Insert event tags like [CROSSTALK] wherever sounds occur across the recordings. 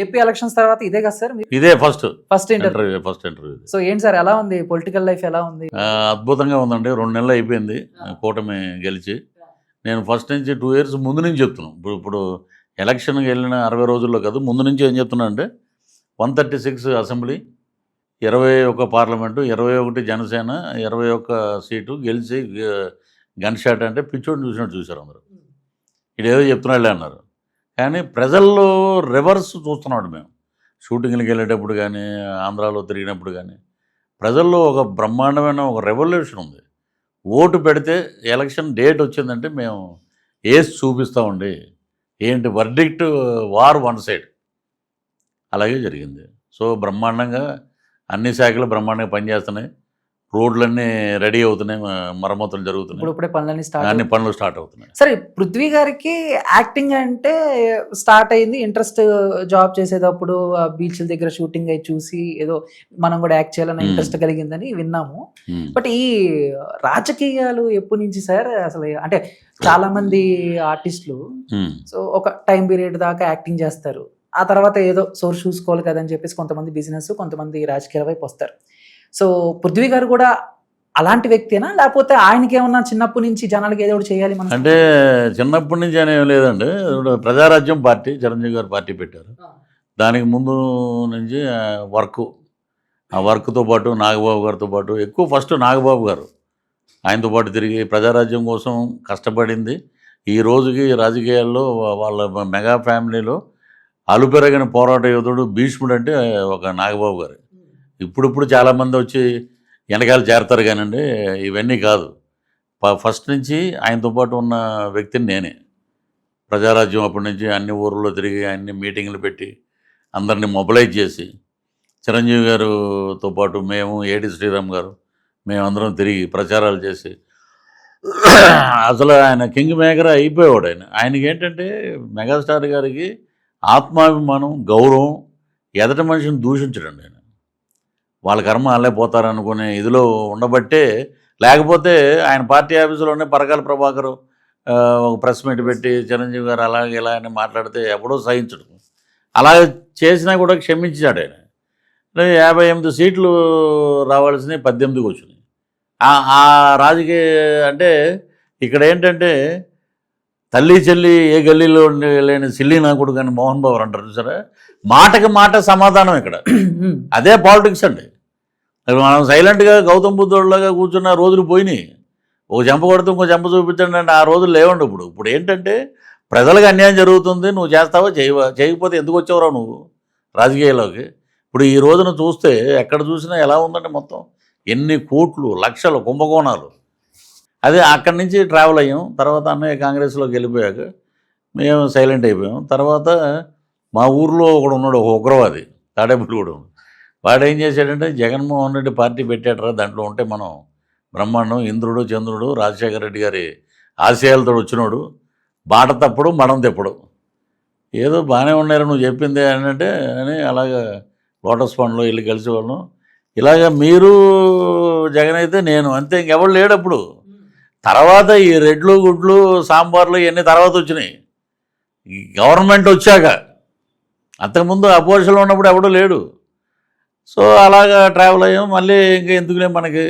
AP elections తర్వాత ఇదే కదా సార్ ఇదే first first interview first interview. So ఏంటి సార్ ఎలా ఉంది? పొలిటికల్ లైఫ్ ఎలా ఉంది? అద్భుతంగా ఉందండి. రెండు నెలలు అయిపోయింది కూటమి గెలిచి. నేను ఫస్ట్ నుంచి టూ ఇయర్స్ ముందు నుంచి చెప్తున్నాను ఇప్పుడు ఇప్పుడు ఎలక్షన్కి వెళ్ళిన అరవై రోజుల్లో కాదు ముందు నుంచి ఏం చెప్తున్నా అంటే వన్ థర్టీ సిక్స్ అసెంబ్లీ ఇరవై ఒక పార్లమెంటు ఇరవై ఒకటి జనసేన ఇరవై ఒక్క సీటు గెలిచి గన్ షాట్ అంటే పిచ్చోడిని చూసినట్టు చూశారు అందరూ. ఇదేదో చెప్తున్నాళ్ళే అన్నారు. కానీ ప్రజల్లో రివర్స్ చూస్తున్నాడు మేము. షూటింగ్లకు వెళ్ళేటప్పుడు కానీ ఆంధ్రాలో తిరిగినప్పుడు కానీ ప్రజల్లో ఒక బ్రహ్మాండమైన ఒక రెవల్యూషన్ ఉంది. ఓటు పెడితే ఎలక్షన్ డేట్ వచ్చిందంటే మేము ఏసి చూపిస్తామండి ఏంటి వర్డిక్ట్ వార్ వన్ సైడ్ అలాగే జరిగింది. సో బ్రహ్మాండంగా అన్ని శాఖలు బ్రహ్మాండంగా పనిచేస్తున్నాయి. రోడ్లన్నీ రెడీ అవుతున్నాయి మరమ్మతులు జరుగుతున్నాయి. ఇప్పుడే పనులన్నీ స్టార్ట్ అన్ని పనులు స్టార్ట్ అవుతున్నాయి. సరే పృథ్వీ గారికి యాక్టింగ్ అంటే స్టార్ట్ అయింది ఇంట్రెస్ట్ జాబ్ చేసేటప్పుడు బీచ్ల దగ్గర షూటింగ్ అయి చూసి ఏదో మనం కూడా యాక్ట్ చేయాలని. ఇంట్రెస్ట్ కలిగిందని విన్నాము. బట్ ఈ రాజకీయాలు ఎప్పటి నుంచి సార్? అసలు అంటే చాలా మంది ఆర్టిస్టులు. సో ఒక టైం పీరియడ్ దాకా యాక్టింగ్ చేస్తారు. ఆ తర్వాత ఏదో సోర్స్ చూసుకోవాలి కదని చెప్పేసి కొంతమంది బిజినెస్ కొంతమంది రాజకీయాల వైపు వస్తారు. సో పృథ్వీ గారు కూడా అలాంటి వ్యక్తేనా? లేకపోతే ఆయనకి ఏమన్నా చిన్నప్పటి నుంచి జనాలకి ఏదో ఒకటి చేయాలి మనం అంటే చిన్నప్పటి నుంచి అనేం లేదండి. ప్రజారాజ్యం పార్టీ చిరంజీవి గారు పార్టీ పెట్టారు. దానికి ముందు నుంచి వర్క్. ఆ వర్క్తో పాటు నాగబాబు గారితో పాటు ఎక్కువ ఫస్ట్ నాగబాబు గారు. ఆయనతో పాటు తిరిగి ప్రజారాజ్యం కోసం కష్టపడింది. ఈ రోజుకి రాజకీయాల్లో వాళ్ళ మెగా ఫ్యామిలీలో అలుపెరగిన పోరాట యోధుడు భీష్ముడు అంటే ఒక నాగబాబు గారు. ఇప్పుడిప్పుడు చాలామంది వచ్చి వెనకాల చేరతారు కానండి ఇవన్నీ కాదు. ప- ఫస్ట్ నుంచి ఆయనతో పాటు ఉన్న వ్యక్తిని నేనే. ప్రజారాజ్యం అప్పటి నుంచి అన్ని ఊర్లో తిరిగి అన్ని మీటింగ్లు పెట్టి అందరినీ మొబలైజ్ చేసి చిరంజీవి గారుతో పాటు మేము ఏడి శ్రీరామ్ గారు మేమందరం తిరిగి ప్రచారాలు చేసి అసలు ఆయన కింగ్ మేకర్ అయిపోయాడు ఆయన. ఆయనకి ఏంటంటే మెగాస్టార్ గారికి ఆత్మాభిమానం గౌరవం ఎదటి మనిషిని దూషించడం ఆయన. వాళ్ళ కర్మ వాళ్ళే పోతారనుకునే ఇదిలో ఉండబట్టే లేకపోతే ఆయన పార్టీ ఆఫీసులోనే పరకాల ప్రభాకర్ ఒక ప్రెస్ మీట్ పెట్టి చిరంజీవి గారు అలాగే ఇలా అని మాట్లాడితే ఎప్పుడో సహించడు. అలా చేసినా కూడా క్షమించాడు ఆయన. యాభై ఎనిమిది సీట్లు రావాల్సినవి పద్దెనిమిదికి వచ్చినాయి. ఆ- ఆ రాజకీయ అంటే ఇక్కడ ఏంటంటే తల్లి చెల్లి ఏ గల్లీలో లేని సిల్లి నా కొడుకు అని మోహన్ బాబు అంటారు చూసారా? మాటకి మాట సమాధానం ఇక్కడ. అదే పాలిటిక్స్ అండి. మనం సైలెంట్గా గౌతమ్ బుద్ధుడిలాగా కూర్చున్న రోజులు పోయినాయి. ఒక చెంప కొడితే ఇంకో చెంప చూపించండి అంటే ఆ రోజులు లేవండి ఇప్పుడు. ఇప్పుడు ఏంటంటే ప్రజలకు అన్యాయం జరుగుతుంది నువ్వు చేస్తావా చేయవా? చేయకపోతే ఎందుకు వచ్చావురా నువ్వు రాజకీయాల్లోకి? ఇప్పుడు ఈ రోజున చూస్తే ఎక్కడ చూసినా ఎలా ఉందంటే మొత్తం? ఎన్ని కోట్లు లక్షలు కుంభకోణాలు. అదే అక్కడి నుంచి ట్రావెల్ అయ్యాం. తర్వాత అన్నయ్య కాంగ్రెస్లోకి వెళ్ళిపోయాక మేము సైలెంట్ అయిపోయాం. తర్వాత మా ఊర్లో ఒకడు ఉన్నాడు ఒక ఉగ్రవాది తాడేపల్లిగూడెం. వాడు ఏం చేశాడంటే జగన్మోహన్ రెడ్డి పార్టీ పెట్టాడరా దాంట్లో ఉంటే మనం బ్రహ్మాండం ఇంద్రుడు చంద్రుడు రాజశేఖర రెడ్డి గారి ఆశయాలతో వచ్చినోడు. బాట తప్పుడు మడం తెప్పుడు. ఏదో బాగానే ఉన్నారు నువ్వు చెప్పింది అని అంటే అని అలాగా లోటస్ పండ్లో వెళ్ళి కలిసి వాళ్ళం ఇలాగ మీరు జగన్ అయితే నేను అంతే ఇంకెవడు లేడు అప్పుడు. తర్వాత ఈ రెడ్లు గుడ్లు సాంబార్లు ఇవన్నీ తర్వాత వచ్చినాయి. గవర్నమెంట్ వచ్చాక అంతకుముందు అపోజిషన్లో ఉన్నప్పుడు ఎవడూ లేడు. సో అలాగా ట్రావెల్ అయ్యాం. మళ్ళీ ఇంకా ఎందుకులే మనకి?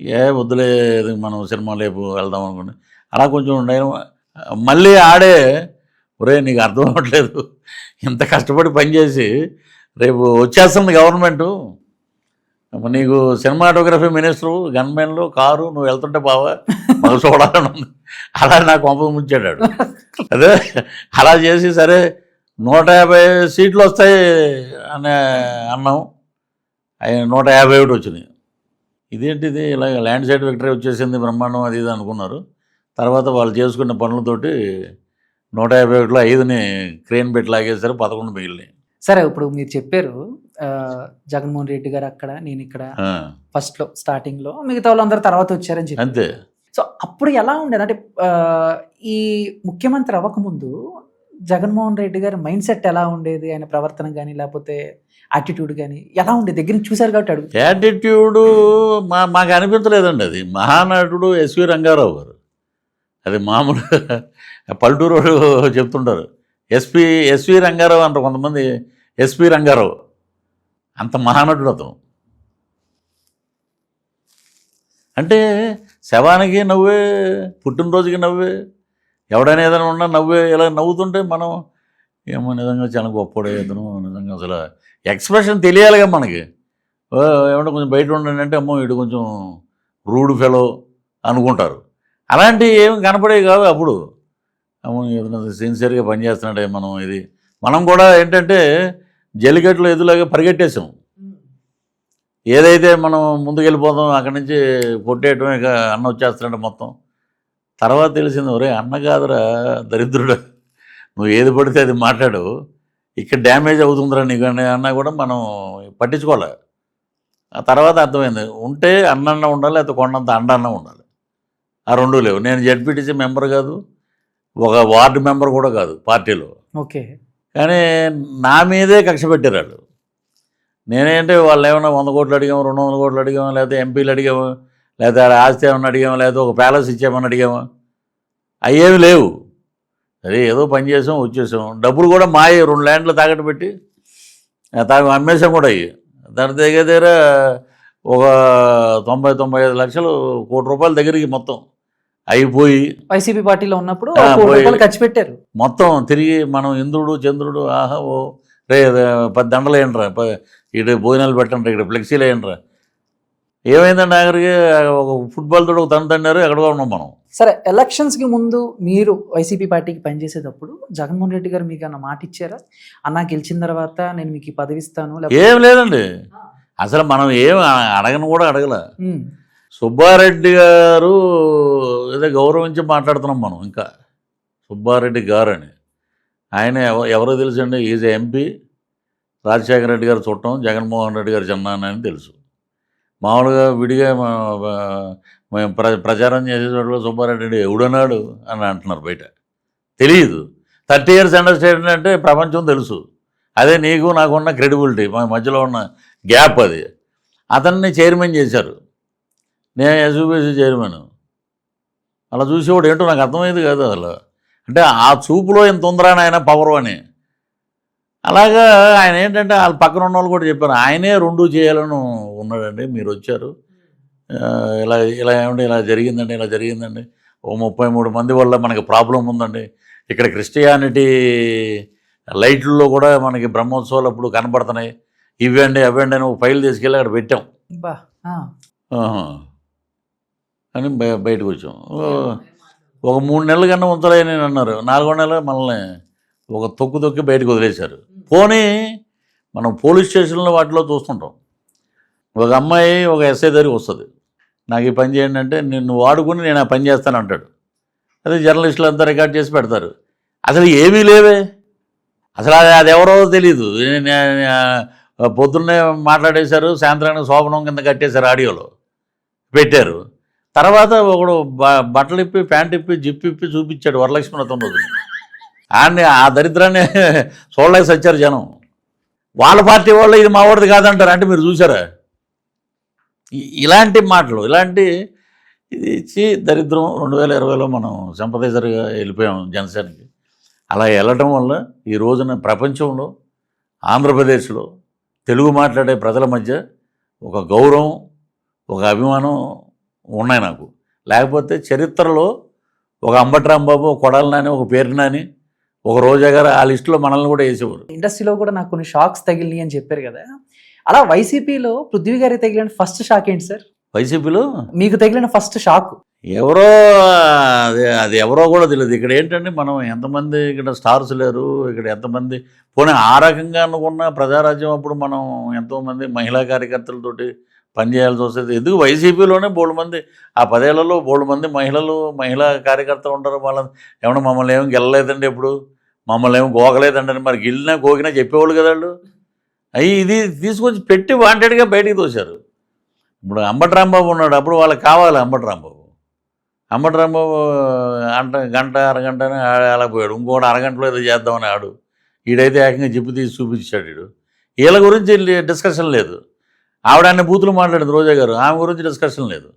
ఏ వద్దులే మనం సినిమా లేపు వెళ్దాం అనుకుని. అలా కొంచెం నేను మళ్ళీ ఆడే ఒరే నీకు అర్థం అవ్వట్లేదు. ఇంత కష్టపడి పనిచేసి రేపు వచ్చేస్తుంది గవర్నమెంటు. నీకు సినిమాటోగ్రఫీ మినిస్టరు గన్మెన్లు కారు నువ్వు వెళ్తుంటే బావా మాకు చూడాలని ఉంది. అలా నాకు కొంప ముంచాడు అదే అలా చేసి సరే నూట యాభై సీట్లు వస్తాయి అనే అన్నాం. అవి నూట యాభై ఒకటి వచ్చినాయి. ఇదేంటిది? ఇలా ల్యాండ్ సైడ్ విక్టరీ వచ్చేసింది బ్రహ్మాండం అది ఇది అనుకున్నారు. తర్వాత వాళ్ళు చేసుకున్న పనులతోటి నూట యాభై ఒకటిలో ఐదుని క్రేన్ పెట్టి లాగేశారు పదకొండు మిగిలినాయి. సరే ఇప్పుడు మీరు చెప్పారు జగన్మోహన్ రెడ్డి గారు అక్కడ నేను ఇక్కడ ఫస్ట్లో స్టార్టింగ్లో మిగతా వాళ్ళందరూ తర్వాత వచ్చారని చెప్పి. అంతే. సో అప్పుడు ఎలా ఉండేది? అంటే ఈ ముఖ్యమంత్రి అవ్వకముందు జగన్మోహన్ రెడ్డి గారి మైండ్ సెట్ ఎలా ఉండేది? ఆయన ప్రవర్తన కానీ లేకపోతే యాటిట్యూడ్ కానీ ఎలా ఉండేది? దగ్గర చూశారు కాబట్టి అడుగు. యాటిట్యూడు మా మాకు అనిపించలేదండి అది. మహానటుడు ఎస్వి రంగారావు గారు. అది మామూలు [LAUGHS] పల్లెటూరు చెప్తుంటారు. ఎస్పి ఎస్వి రంగారావు అంటారు కొంతమంది. S P Rangarao. అంత మహానటుడు అతను అంటే శవానికి నవ్వే పుట్టినరోజుకి నవ్వే ఎవడైనా ఏదైనా ఉన్నా నవ్వే ఇలా నవ్వుతుంటే మనం ఏమో నిజంగా చాలా గొప్పడే ఇతను నిజంగా అసలు ఎక్స్ప్రెషన్ తెలియాలిగా మనకి. ఓ, ఏమన్నా కొంచెం బయట ఉండండి అంటే అమ్మో ఇటు కొంచెం రూడ్ ఫెలో అనుకుంటారు. అలాంటివి ఏమి కనపడేవి కాదు అప్పుడు. అమ్మో ఇతను సిన్సియర్గా పనిచేస్తున్నాడే మనం ఇది. మనం కూడా ఏంటంటే జల్లికట్లు ఎదులాగా పరిగెట్టేసాం ఏదైతే మనం ముందుకెళ్ళిపోదాం అక్కడి నుంచి కొట్టేయటం ఇక అన్న వచ్చేస్తున్నాడు మొత్తం. తర్వాత తెలిసింది ఒరే అన్న కాదురా దరిద్రుడు. నువ్వు ఏది పడితే అది మాట్లాడు. ఇక్కడ డ్యామేజ్ అవుతుందిరా నీకు అని అన్నా కూడా మనం పట్టించుకోవాలి ఆ తర్వాత అర్థమైంది ఉంటే అన్నన్న ఉండాలి లేకపోతే కొండంత అండన్న ఉండాలి. ఆ రెండు లేవు. నేను జడ్పీటీసీ మెంబర్ కాదు ఒక వార్డు మెంబర్ కూడా కాదు పార్టీలో. ఓకే. కానీ నా మీదే కక్ష పెట్టారు వాళ్ళు. నేనేంటే వాళ్ళు ఏమైనా వంద కోట్లు అడిగాము రెండు వందల కోట్లు అడిగాము లేకపోతే ఎంపీలు అడిగాము లేకపోతే ఆస్తి ఏమన్నా అడిగాము లేకపోతే ఒక ప్యాలెస్ ఇచ్చామని అడిగాము? అయ్యేవి లేవు. సరే ఏదో పని చేసాం వచ్చేసాం. డబ్బులు కూడా మాయ రెండు ల్యాండ్లు తాకట్టు పెట్టి తాము అమ్మేసాం కూడా అయ్యి దాని దగ్గర దగ్గర ఒక తొంభై తొంభై ఐదు లక్షలు కోటి రూపాయల దగ్గరికి మొత్తం. అయిపోయి వైసీపీ పార్టీలో ఉన్నప్పుడు ఖర్చు పెట్టారు. మొత్తం తిరిగి మనం ఇంద్రుడు చంద్రుడు ఆహా ఓ రే పది దండలు ప- ఇటు భోజనాలు పెట్టండి ఇక్కడ ఫ్లెక్సీలు ఏంట్రా ఏమైందండి ఆఖరికి? ఒక ఫుట్బాల్ తోడు ఒక తను తన్నారు ఎక్కడికో ఉన్నాం మనం. సరే ఎలక్షన్స్కి ముందు మీరు వైసీపీ పార్టీకి పనిచేసేటప్పుడు జగన్మోహన్ రెడ్డి గారు మీకు అన్న మాట ఇచ్చారా? అన్న గెలిచిన తర్వాత నేను మీకు ఈ పదవి ఇస్తాను లేకపోతే- ఏం లేదండి. అసలు మనం ఏం అడగను కూడా అడగల. సుబ్బారెడ్డి గారు ఏదో గౌరవించి మాట్లాడుతున్నాం మనం ఇంకా. సుబ్బారెడ్డి గారు అని ఆయన ఎవ- ఎవరో తెలుసండి? Is MP. రాజశేఖర రెడ్డి గారు చుట్టం జగన్మోహన్ రెడ్డి గారు చిన్నాన్న అని తెలుసు. మామూలుగా విడిగా మా- మేము ప్ర ప్రచారం చేసే సుబ్బారెడ్డి ఎవడన్నాడు అని అంటున్నారు బయట. తెలియదు థర్టీ ఇయర్స్ అండర్స్టాండింగ్ అంటే ప్రపంచం తెలుసు. అదే నీకు నాకున్న క్రెడిబిలిటీ. మా మధ్యలో ఉన్న గ్యాప్ అది. అతన్ని చైర్మన్ చేశారు. నేను ఎస్యూబీసీ చైర్మన్. అలా చూసేవాడు ఏంటో నాకు అర్థమైంది కాదు అసలు. అంటే ఆ చూపులో ఇంత ఉందిరా ఆయన పవర్ అని. అలాగా ఆయన ఏంటంటే వాళ్ళ పక్కన ఉన్న వాళ్ళు కూడా చెప్పారు ఆయనే రెండు చేయాలని ఉన్నాడండి మీరు వచ్చారు. ఇలా ఇలా ఏమంటే ఇలా జరిగిందండి ఇలా జరిగిందండి. ఓ ముప్పై మూడు మంది వల్ల మనకి ప్రాబ్లం ఉందండి. ఇక్కడ క్రిస్టియానిటీ లైట్లలో కూడా మనకి బ్రహ్మోత్సవాలు అప్పుడు కనబడుతున్నాయి. ఇవ్వండి అవ్వండి అని ఒక ఫైల్ తీసుకెళ్ళి అక్కడ పెట్టాం. అని బయ- బయటకు వచ్చాం. ఒక మూడు నెలల కన్నా ఉంచలేని అన్నారు. నాలుగో నెల మనల్ని ఒక తొక్కు తొక్కి బయటకు వదిలేశారు. పోనీ మనం పోలీస్ స్టేషన్లో వాటిలో చూస్తుంటాం. ఒక అమ్మాయి ఒక ఎస్ఐ దగ్గరికి వస్తుంది. నాకు ఈ పని చేయండి అంటే నిన్ను వాడుకుని నేను ఆ పని చేస్తాను అంటాడు. అదే జర్నలిస్టులు అంతా రికార్డ్ చేసి పెడతారు. అసలు ఏమీ లేవే. అసలు అది అది ఎవరో తెలియదు పొద్దున్నే మాట్లాడేశారు సాయంత్రానికి శోభనం కింద కట్టేశారు ఆడియోలో. పెట్టారు. తర్వాత ఒకడు బ- బట్టలు ఇప్పి ప్యాంట్ ఇప్పి జిప్ ఇప్పి చూపించాడు వరలక్ష్మి వ్రతం రోజు. ఆయన్ని ఆ దరిద్రాన్ని [LAUGHS] చూడలేక సచ్చారు జనం. వాళ్ళ పార్టీ వాళ్ళు ఇది మా వాడిది కాదంటారు. అంటే మీరు చూసారా ఇలాంటి మాటలు ఇలాంటి ఇది ఇచ్చి దరిద్రం రెండు వేల ఇరవైలో మనం సంపదేశరిగా వెళ్ళిపోయాం జనసేనకి. అలా వెళ్ళటం వల్ల ఈ రోజున ప్రపంచంలో ఆంధ్రప్రదేశ్లో తెలుగు మాట్లాడే ప్రజల మధ్య ఒక గౌరవం ఒక అభిమానం ఉన్నాయి నాకు. లేకపోతే చరిత్రలో ఒక అంబట్రాంబాబు ఒక కొడాలి నాని ఒక పేరు నాని ఒక రోజా గారు ఆ లిస్టులో మనల్ని కూడా వేసేవారు. ఇండస్ట్రీలో కూడా నాకు కొన్ని షాక్స్ తగిలినాయి అని చెప్పారు కదా. అలా వైసీపీలో పృథ్వీ గారికి తగిలిన ఫస్ట్ షాక్ ఏంటి సార్? వైసీపీలో? మీకు తగిలిన ఫస్ట్ షాక్. ఎవరో అది అది ఎవరో కూడా తెలియదు. ఇక్కడ ఏంటంటే మనం ఎంతమంది ఇక్కడ స్టార్స్ లేరు ఇక్కడ ఎంతమంది పోనీ ఆ రకంగా అనుకున్న ప్రజారాజ్యం అప్పుడు మనం ఎంతోమంది మహిళా కార్యకర్తలతోటి పనిచేయాల్సి వస్తుంది. ఎందుకు వైసీపీలోనే బోడు మంది? ఆ పదేళ్ళలో బోడు మంది మహిళలు మహిళా కార్యకర్తలు ఉంటారు. వాళ్ళని ఏమన్నా మమ్మల్ని ఏమి గెలలేదండి ఎప్పుడు? మమ్మల్ని ఏమి గోకలేదండి అని మరి గెలినా గోకినా చెప్పేవాళ్ళు కదా వాళ్ళు. అయ్యి ఇది తీసుకొచ్చి పెట్టి వాంటెడ్గా బయటికి తోశారు. ఇప్పుడు అంబటి రాంబాబు ఉన్నాడు. అప్పుడు వాళ్ళకి కావాలి అంబటి రాంబాబు. అంబటి రాంబాబు అంట గంట అరగంటనే అలా పోయాడు. ఇంకోటి అరగంటలో ఏదో చేద్దామని ఆడు. ఈడైతే ఏకంగా జిప్పు తీసి చూపించాడు వీడు వీళ్ళ గురించి డిస్కషన్ లేదు. ఆవిడ అన్ని బూతులు మాట్లాడింది రోజా గారు. ఆమె గురించి డిస్కషన్ లేదు.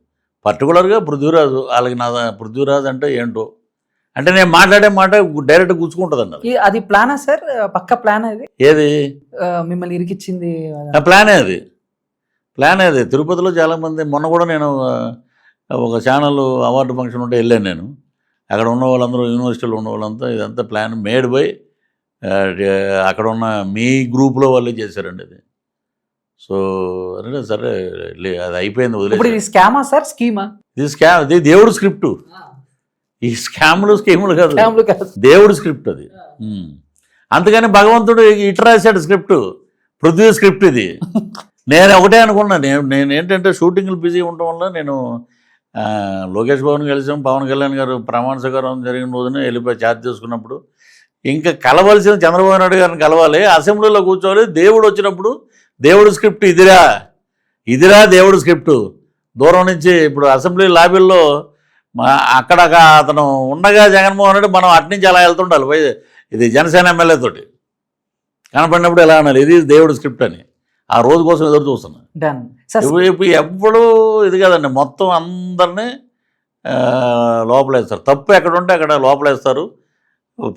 పర్టికులర్గా పృథ్వీరాజు వాళ్ళకి నా పృథ్వీరాజు అంటే ఏంటో. అంటే నేను మాట్లాడే మాట డైరెక్ట్ గుచ్చుకుంటుంది అది ప్లానా సార్? పక్క ప్లాన్ అది ఏది? మిమ్మల్ని ఇరికిచ్చింది ప్లానే అది. ప్లానే అది. తిరుపతిలో చాలామంది మొన్న కూడా నేను ఒక ఛానల్ అవార్డు ఫంక్షన్ ఉంటే వెళ్ళాను నేను. అక్కడ ఉన్న వాళ్ళందరూ యూనివర్సిటీలో ఉన్న వాళ్ళంతా ఇదంతా ప్లాన్ మేడ్ బై అక్కడ ఉన్న మీ గ్రూప్లో వాళ్ళే చేశారండి అది. సో అంటే సరే అది అయిపోయింది ఇప్పుడు వదిలేదు ఇది స్కామా సార్? స్కీమా? ఇది స్కామ్ ఇది దేవుడు స్క్రిప్ట్. ఈ స్కామ్లు స్కీములు కాదు. స్కామ్లు కాదు. దేవుడు స్క్రిప్ట్ అది. ఉమ్. అందుకని భగవంతుడు ఇటు రాశాడు స్క్రిప్ట్. పృథ్వీ స్క్రిప్ట్ ఇది. నేను ఒకటే అనుకున్నా నేను నేను ఏంటంటే షూటింగ్లు బిజీ ఉండటం వల్ల నేను ఆ, లోకేష్ బాబుని కలిసాం పవన్ కళ్యాణ్ గారు ప్రమాణ స్వీకారం జరిగిన రోజున వెళ్ళిపోయి ఛార్జ్ చేసుకున్నప్పుడు. ఇంకా కలవలసిన చంద్రబాబు నాయుడు గారిని కలవాలి అసెంబ్లీలో కూర్చోవాలి దేవుడు వచ్చినప్పుడు దేవుడు స్క్రిప్ట్ ఇదిరా. ఇదిరా దేవుడు స్క్రిప్ట్. దూరం నుంచి ఇప్పుడు అసెంబ్లీ లాబీల్లో మా అక్కడ అతను ఉండగా జగన్మోహన్ రెడ్డి మనం అట్నుంచి అలా వెళ్తుండాలి. ఇది జనసేన ఎమ్మెల్యే తోటి. కనపడినప్పుడు ఎలా అనాలి? ఇది దేవుడు స్క్రిప్ట్ అని. ఆ రోజు కోసం ఎదురు చూస్తున్నా. డన్ సార్ ఇప్పుడు ఎప్పుడు ఇది కదండి. మొత్తం అందరినీ లోపలేస్తారు. తప్పు ఎక్కడ ఉంటే అక్కడ లోపలేస్తారు.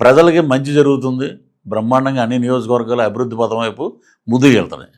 ప్రజలకి మంచి జరుగుతుంది. బ్రహ్మాండంగా అన్ని నియోజకవర్గాలు అభివృద్ధి పథం వైపు ముందుకు వెళ్తున్నాయి.